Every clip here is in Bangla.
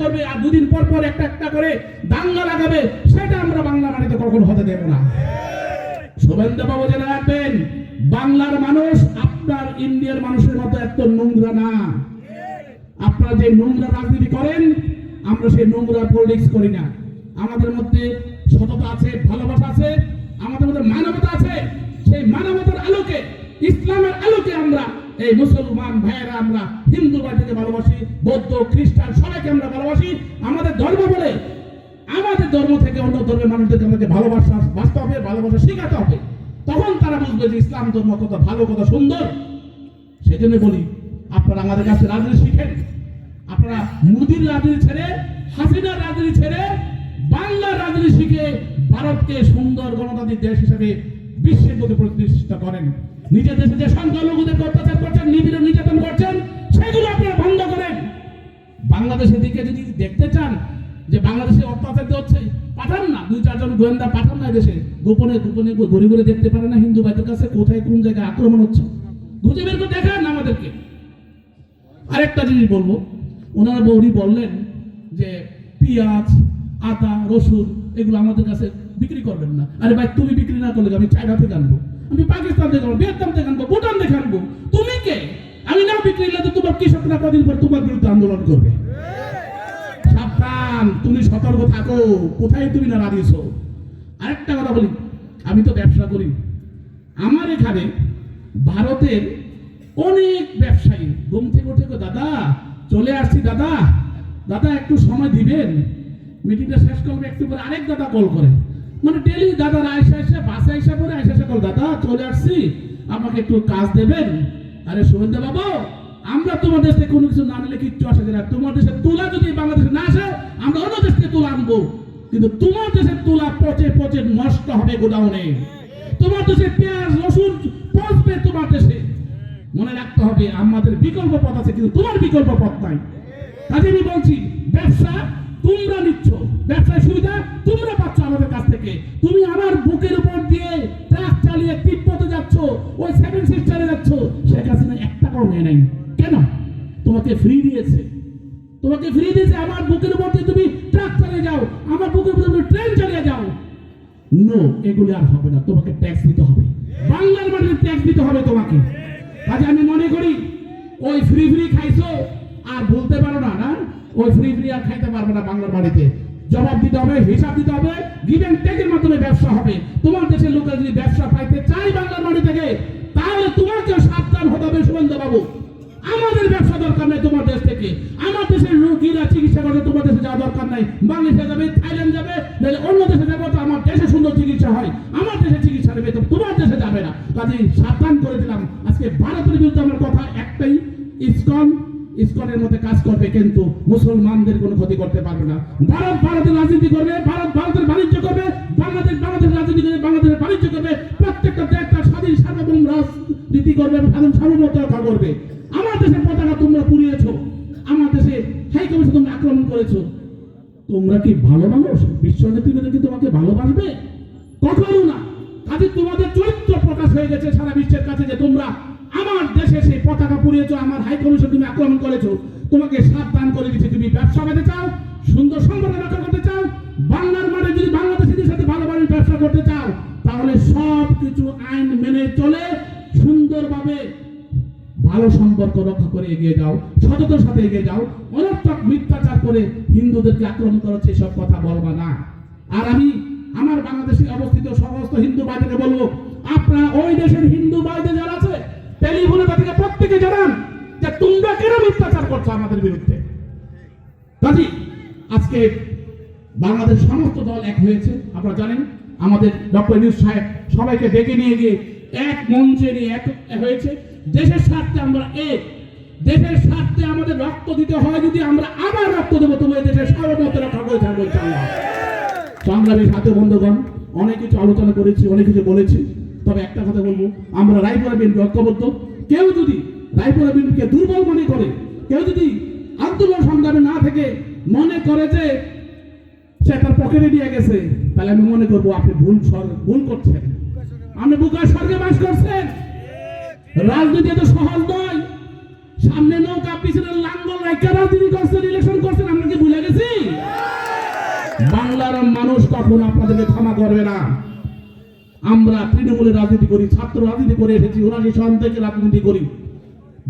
করবে আর দুদিন পর পর একটা একটা করে দাঙ্গা লাগাবে, সেটা আমরা বাংলা মাটিতে কখনো হতে দেব না। শুভেন্দু বাবু জেনে রাখবেন, বাংলার মানুষ আপনার ইন্ডিয়ার মানুষের মতো এত নোংরা না। আপনারা যে নোংরা রাজনীতি করেন, আমরা সেই নোংরা পলিটিক্স করি না। আমাদের মধ্যে সততা আছে, ভালোবাসা আছে, আমাদের মধ্যে মানবতা আছে। সেই মানবতার আলোকে, ইসলামের আলোকে আমরা এই মুসলমান ভাইয়েরা আমরা হিন্দু ভাইদেরকে ভালোবাসি, বৌদ্ধ, খ্রিস্টান, সবাইকে আমরা ধর্ম বলে, আমাদের ধর্ম থেকে অন্য ধর্মের মানুষদেরকে আমাদেরকে ভালোবাসা, বাঁচতে হবে, ভালোবাসা শেখাতে হবে। তখন তারা বুঝবে যে ইসলাম ধর্ম কত ভালো, কত সুন্দর। সেই জন্য বলি, আপনারা আমাদের কাছে রাজনীতি শিখেন। আপনারা মোদির রাজনীতি ছেড়ে, হাসিনার রাজনীতি ছেড়ে, বাংলার রাজনীতি শিখে, ভারতকে সুন্দর গণতান্ত্রিক দেশ হিসেবে বিশ্বের মধ্যে প্রতিষ্ঠিত করেন। নিজের দেশে যে সংখ্যালঘুদের অত্যাচার করছেন নিবিড় নির্যাতন করছেন, সেগুলো আপনারা বাংলাদেশের দিকে যদি দেখতে চান যে বাংলাদেশে অত্যাচারিত হচ্ছে, পাঠান না। দুই চারজন গোয়েন্দা পাঠান না দেশে গোপনে গোপনে ঘুরে ঘুরে দেখতে পারে না হিন্দু ভাইদের কাছে কোথায়, কোন জায়গায় আক্রমণ হচ্ছে। খুঁজে বের করে দেখান আমাদেরকে। আরেকটা জিনিস বলব। ওনারা বৌরি বললেন যে পেঁয়াজ, আদা, রসুন এগুলো আমাদের কাছে বিক্রি করবেন না। আরে ভাই, তুমি বিক্রি না করলে আমি চায়না থেকে আনব। আমি পাকিস্তান থেকে আনব, ভিয়েতনাম থেকে আনব, ভুটান থেকে আনব। তুমি কে? আমি না বিক্রি কৃষকরা কদিন পর তোমার বিরুদ্ধে আন্দোলন করবে। সাবধান, তুমি সতর্ক থাকো। কোথায় তুমি না দাঁড়িয়েছো আরেকটা কথা বলি, আমি তো ব্যবসা করি। আমার এখানে ভারতের অনেক ব্যবসায়ী, ঘুম থেকে উঠে দাদা, চলে আসছি, দাদা। দাদা, একটু সময় দিবেন? মিটিংটা শেষ করবে, একটু পরে আরেক দাদা কল করে। মানে ডেলি দাদা আয়সা এসে বাসে আইসা পরে আয়সা এসে কল দাদা, চলে আসছি। আমাকে একটু কাজ দেবেন? আরে শুভেন্দু বাবু আমরা তোমার দেশ থেকে কোনো কিছু না নিলে কিচ্ছু আসে না। তোমার দেশের তুলা যদি বাংলাদেশে না আসে, আমরা অন্য দেশ থেকে তুলা আনব। কিন্তু তোমার দেশের তুলা পচে পচে নষ্ট হবে গোডাউনে। তোমার দেশে পেঁয়াজ, রসুন পচবে তোমার দেশে। মনে রাখতে হবে, আমাদের বিকল্প পথ আছে, কিন্তু তোমার বিকল্প পথ নাই। কাজে আমি বলছি, ব্যবসা তোমরা নিচ্ছ। ব্যবসায় সুবিধা তোমরা পাচ্ছ আমাদের কাছ থেকে। তুমি আমার বুকের উপর দিয়ে ট্রাক চালিয়ে তিব্বতে যাচ্ছ, ওই সেভেন সিস্টারে যাচ্ছ। শেখ হাসিনা এক টাকাও নেয় নাই। কেন তোমাকে ফ্রি দিয়েছে। তোমাকে ফ্রি দিয়েছে, আমার বুকের দিয়ে তুমি ট্রাক চালিয়ে যাও। আমার বুকের উপর তুমি ট্রেন চালিয়ে যাও। নো এগুলি আর হবে না। তোমাকে ট্যাক্স দিতে হবে। বাংলার ট্যাক্স দিতে হবে তোমাকে। আমি মনে করি, ওই ফ্রি ফ্রি খাইছো, আর পারো না না? ওই ফ্রি ফ্রি আর খাইতে পারবে না বাংলার বাড়িতে। জবাব দিতে হবে, হিসাব দিতে হবে গিভ এন্ড টেকের মাধ্যমে ব্যবসা হবে। তোমার দেশের লোকেরা যদি ব্যবসা পাইতে চাই বাংলার বাড়ি থেকে, তাহলে তোমাকে সাবধান হতে হবে সুবন্ধ বাবু। আমাদের ব্যবসা দরকার নাই তোমার দেশ থেকে। আমার দেশের রোগীরা চিকিৎসা করতে তোমার দেশে যাওয়া দরকার নাই। বাংলাদেশে যাবে, থাইল্যান্ড যাবে, নাহলে অন্য দেশে যাবে তো আমার দেশে সুন্দর চিকিৎসা হয়। আমার দেশে চিকিৎসা নেবে তো তোমার দেশে যাবে না। কাজে সাবধান করে দিলাম। আজকে ভারতের বিরুদ্ধে আমার কথা একটাই, ইসকন, ইসকনের মধ্যে কাজ করবে কিন্তু মুসলমানদের কোনো ক্ষতি করতে পারবে না। ভারত ভারতের রাজনীতি করবে, ভারত ভারতের বাণিজ্য করবে, বাংলাদেশ বাংলাদেশ রাজনীতি করবে, বাংলাদেশের বাণিজ্য করবে, প্রত্যেকটা দেশ তার স্বাধীন সার্বভৌম রাজনীতি করবে এবং স্বাধীন সার্বভৌমত্ব রক্ষা করবে। দেশের পতাকা তোমরা পুড়িয়েছো, আমার দেশে হাই কমিশন তোমরা আক্রমণ করেছ। তোমরা কি ভালো মানুষ? বিশ্ব নেতৃত্ব কি তোমাকে ভালোবাসবে? কখনো না। কাজে তোমাদের চরিত্র প্রকাশ হয়ে গেছে সারা বিশ্বের কাছে যে তোমরা আমার দেশে সেই পতাকা পুড়িয়েছো, আমার হাই কমিশন তুমি আক্রমণ করেছ। তোমাকে সাবধান করে দিচ্ছে তুমি ব্যবসা করতে চাও, সুন্দর সম্পর্ক রক্ষা করতে চাও, বাংলার মাঠে যদি বাংলাদেশিদের সাথে ভালোভাবে ব্যবসা করতে চাও, তাহলে সব কিছু আইন মেনে চলে সুন্দরভাবে ভালো সম্পর্ক রক্ষা করে এগিয়ে যাও, সততার সাথে এগিয়ে যাও। অনর্থক মিথ্যাচার করে হিন্দুদেরকে আক্রমণ করার সব কথা বলবা না। আর আমি আমার বাংলাদেশে অবস্থিত সমস্ত হিন্দু ভাইদেরকে বলব, আপনারা ওই দেশের হিন্দু ভাইদের যারা আছে, টেলিফোনে তাদেরকে প্রত্যেকে জানান যে তোমরা কেন মিথ্যাচার করছ আমাদের বিরুদ্ধে। কাজী, আজকে বাংলাদেশ সমস্ত দল এক হয়েছে, আপনারা জানেন, আমাদের ডক্টর ইউনুস সাহেব সবাইকে ডেকে নিয়ে গিয়ে এক মঞ্চে নিয়ে এক হয়েছে। দেশের স্বার্থে আমরা এক। দেশের স্বার্থে আমাদের রক্ত দিতে হয় যদি আমরা আবার রক্ত দেবো, তবু দেশের সার্বভৌমত্ব রক্ষা করে থাকব ইনশাআল্লাহ। সংগ্রামী সাথে বন্ধুগণ, অনেক কিছু আলোচনা করেছি, অনেক কিছু বলেছি। তবে একটা কথা বলব, আমরা রায়পুরা বিএনপি ঐক্যবদ্ধ। কেউ যদি রায়পুরা বিএনপিকে দুর্বল মনে করে, কেউ যদি আন্দোলন সংগ্রামে না থেকে মনে করে যে সে তার পকেটে দিয়ে গেছে, তাহলে আমি মনে করব আপনি ভুল ভুল করছেন। আপনি বুকার স্বর্গে বাস করছেন। রাজনীতি এত সহজ নয়। সামনে নৌকা, পিছনে লাঙ্গল রাইকা রাজনীতি করছেন ইলেকশন করছেন আমরা কি ভুলে গেছি? বাংলার মানুষ কখন আপনাদেরকে ক্ষমা করবে না। আমরা তৃণমূলের রাজনীতি করি, ছাত্র রাজনীতি করে এসেছি উনাশি সন থেকে রাজনীতি করি।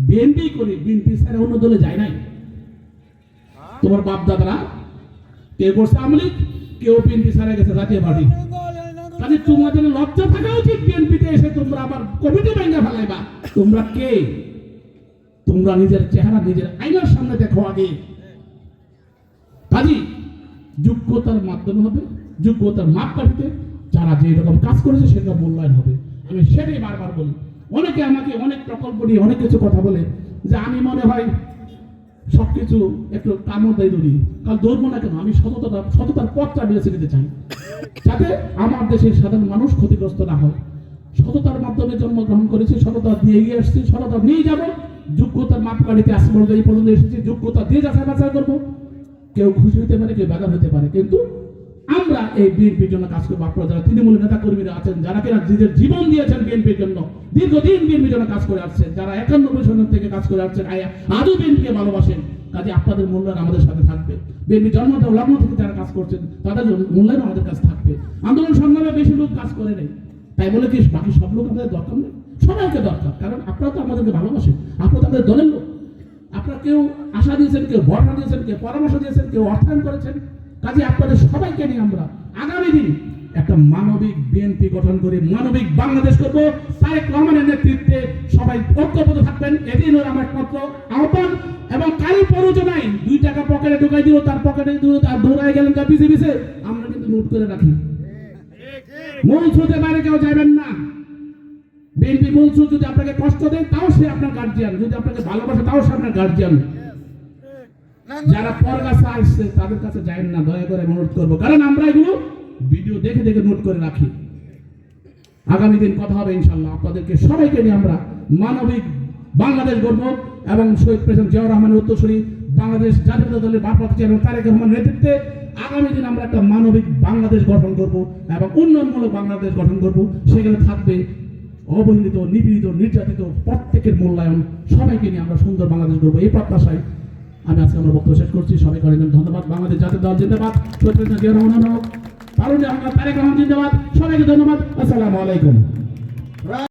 বিএনপি করি, বিএনপি স্যার অন্য দলে যায় নাই। তোমার বাপ দাদারা কে করছে আমলিক কেউ বিএনপি স্যারে গেছে জাতীয় পার্টি। কাজে তোমাদের লজ্জা থাকা উচিত বিএনপিতে এসে তোমরা আবার কমিটি ভেঙে ফেলাইবা। তোমরা কে? তোমরা নিজের চেহারা, নিজের আইনার সামনে দেখো আগে। কাজী, যোগ্যতার মাধ্যমে হবে, যোগ্যতার মাপকাঠিতে যারা যে রকম কাজ করেছে সেরকম মূল্যায়ন হবে। আমি সেটাই বারবার বলি। অনেকে আমাকে অনেক প্রকল্প নিয়ে অনেক কিছু কথা বলে যে আমি মনে হয় সবকিছু একটু কামড় দেয় দৌড়ি কাল দৌড়বো না কেন? আমি সততা সততার পথটা বেছে নিতে চাই। যাতে আমার দেশের সাধারণ মানুষ ক্ষতিগ্রস্ত না হয়। সততার মাধ্যমে জন্মগ্রহণ করেছি, সততা দিয়ে এগিয়ে আসছি, সততা নিয়ে যাব। যোগ্যতার মাপকাঠিতে আজ পর্যন্ত এই পর্যন্ত এসেছি, যোগ্যতা দিয়ে যাচাই বাছাই করব। কেউ খুশি হতে পারে, কেউ বেদা হতে পারে, কিন্তু আমরা এই বিএনপির জন্য কাজ করব। আপনারা যারা তৃণমূল নেতা কর্মীরা আছেন, যারা কিনা নিজের জীবন দিয়েছেন বিএনপির জন্য, দীর্ঘদিন বিএনপির জন্য কাজ করে আসছেন, যারা একানব্বই সন থেকে কাজ করে আসছেন আজও বিএনপিকে ভালোবাসেন, কাজে আপনাদের মূল্যায়ন আমাদের সাথে থাকবে। বিএনপি জন্ম লগ্ন থেকে যারা কাজ করছেন, তাদের মূল্যায়ন আমাদের কাছে থাকবে। আন্দোলন সংগ্রামে বেশি লোক কাজ করে নেই। তাই বলে কি বাকি সব লোক আমাদের দরকার নেই? সবাইকে দরকার, কারণ আপনারা তো আমাদেরকে ভালোবাসেন, আপনারা তো আমাদের দলের লোক। আপনারা কেউ আশা দিয়েছেন, কেউ ভরসা দিয়েছেন, কেউ পরামর্শ দিয়েছেন, কেউ অর্থায়ন করেছেন। কাজে আপনাদের সবাইকে নিয়ে আমরা আগামী দিন একটা মানবিক বিএনপি গঠন করে মানবিক বাংলাদেশ করব। তারেক রহমানের নেতৃত্বে সবাই ঐক্যবদ্ধ থাকবেন। এদিন হলো আমার একমাত্র আহ্বান। এবং কারোর প্ররোচনায় দুই টাকা পকেটে ঢুকাই দিল, তার পকেটে দিল, তার দৌড়ায় গেলেন তার পিছে পিছে আমরা কিন্তু নোট করে রাখি। মূল স্রোতে বাইরে কেউ যাবেন না। বিএনপি মূল স্রোত যদি আপনাকে কষ্ট দেয়, তাও সে আপনার গার্জিয়ান যদি আপনাকে ভালোবাসে, তাও সে আপনার গার্জিয়ান যারা পর কাছে আসছে, তাদের কাছে যায় না, দয়া করে অনুরোধ করব। কারণ আমরা এগুলো ভিডিও দেখে দেখে নোট করে রাখি। আগামী দিন কথা হবে ইনশাল্লাহ আপনাদেরকে সবাইকে নিয়ে আমরা মানবিক বাংলাদেশ গড়ব এবং শহীদ প্রেসিডেন্ট জিয়াউর রহমানের উত্তরসূরি বাংলাদেশ জাতীয় দলের ভারপ্রাপ্ত চেয়ারম্যান তারেক রহমানের নেতৃত্বে আগামী দিন আমরা একটা মানবিক বাংলাদেশ গঠন করব এবং উন্নয়নমূলক বাংলাদেশ গঠন করব। সেখানে থাকবে অবহেলিত, নিপীড়িত, নির্যাতিত প্রত্যেকের মূল্যায়ন। সবাইকে নিয়ে আমরা সুন্দর বাংলাদেশ গড়বো। এই প্রত্যাশায় আমি আজকে আমার বক্তব্য শেষ করছি। সবাইকে অনেক ধন্যবাদ। বাংলাদেশ জাতীয় দল জিন্দাবাদ। জিয়াউর রহমান হোক তারুণ্য তারেক রহমান জিন্দাবাদ। সবাইকে ধন্যবাদ। আসসালামু আলাইকুম।